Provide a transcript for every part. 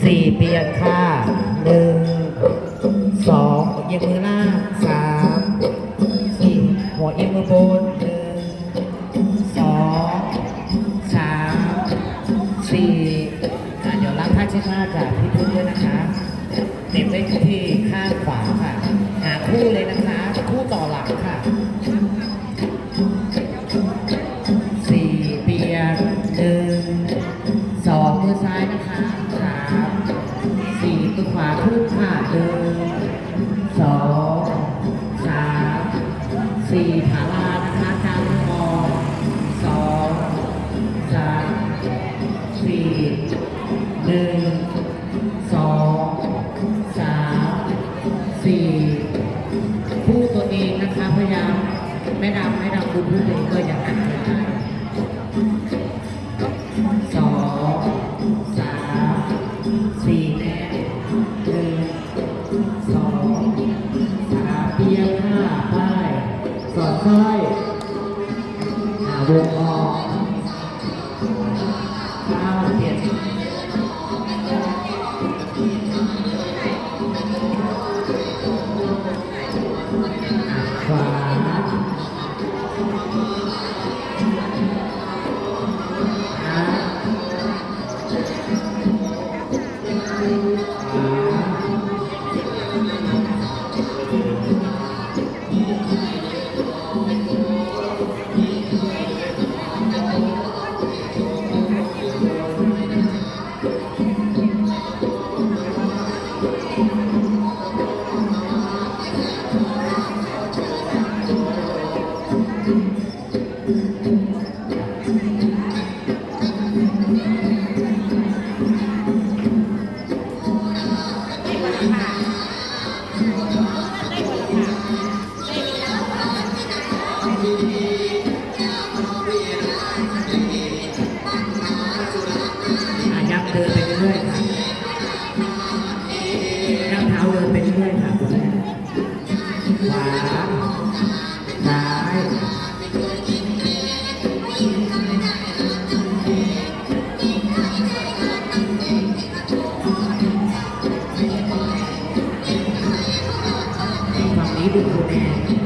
สี่เปลี่ยนค่าหนึ่งสองเอียงมือล่าสามสี่หัวเอียงมือบนหนึ่งสองสามสี่อะเดี๋ยวลัางผ้าเช่ดหน้าจ้ะ สี่ผาลานะคะทางออกสองสามสี่หนึ่งสองสามสี่ผู้ตัวเองนะคะพยายามไม่ดำไม่ดำคุณผู้เองก็ Thank you. えっ?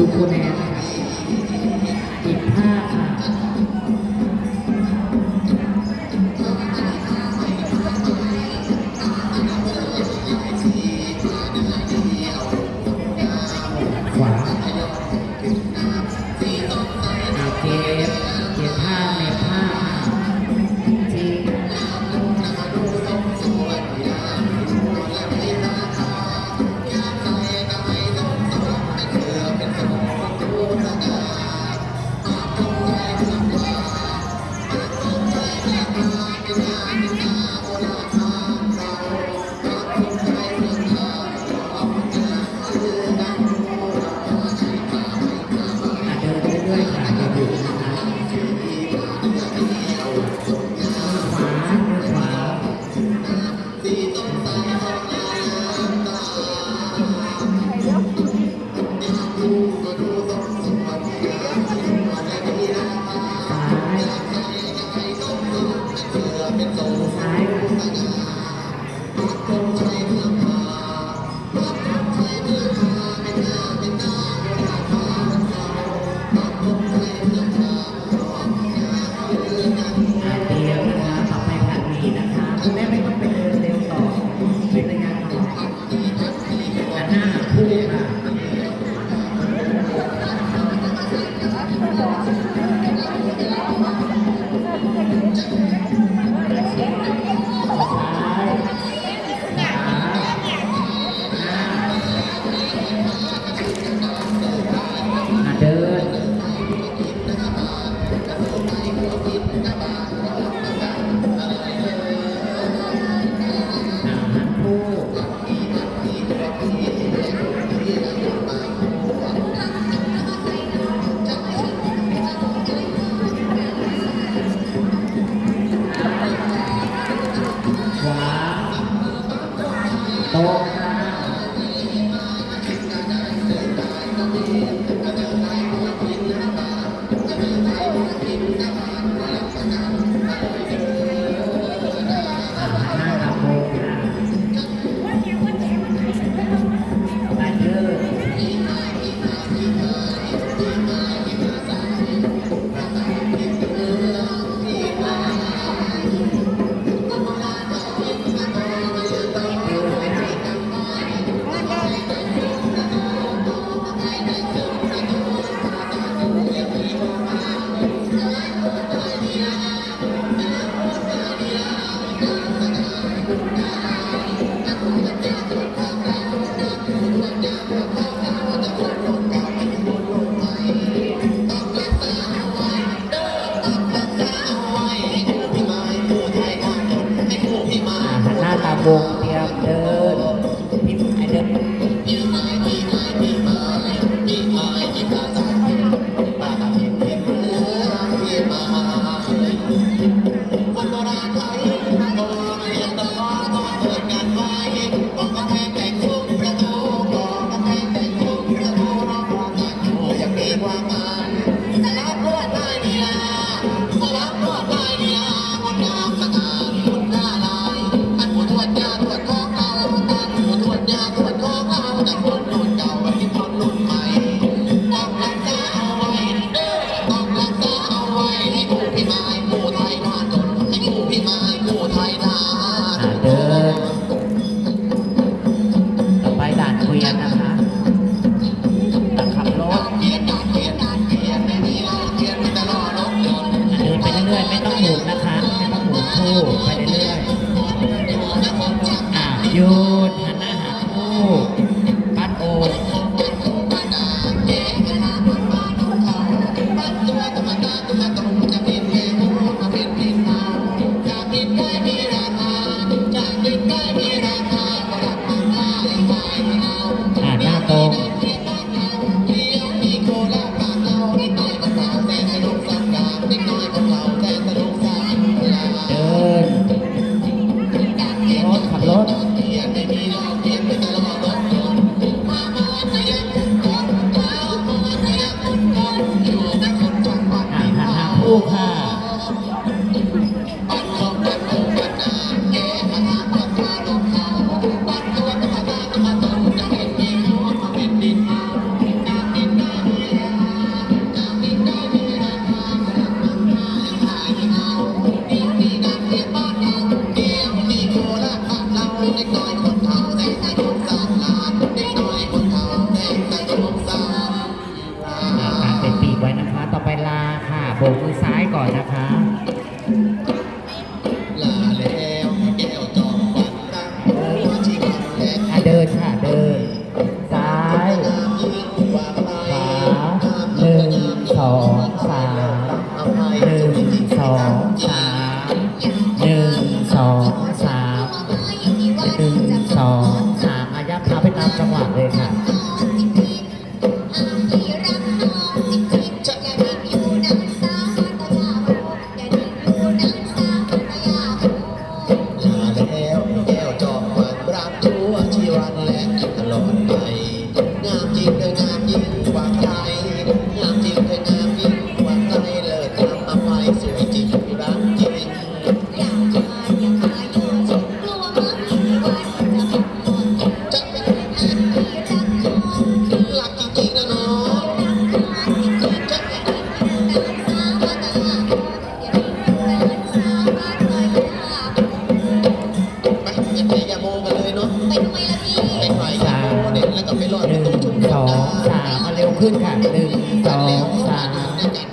ดูโคแนน Yeah. บุญพี่บเด้อ yo ค่ะ ขึ้นค่ะหนึ่งสองสาม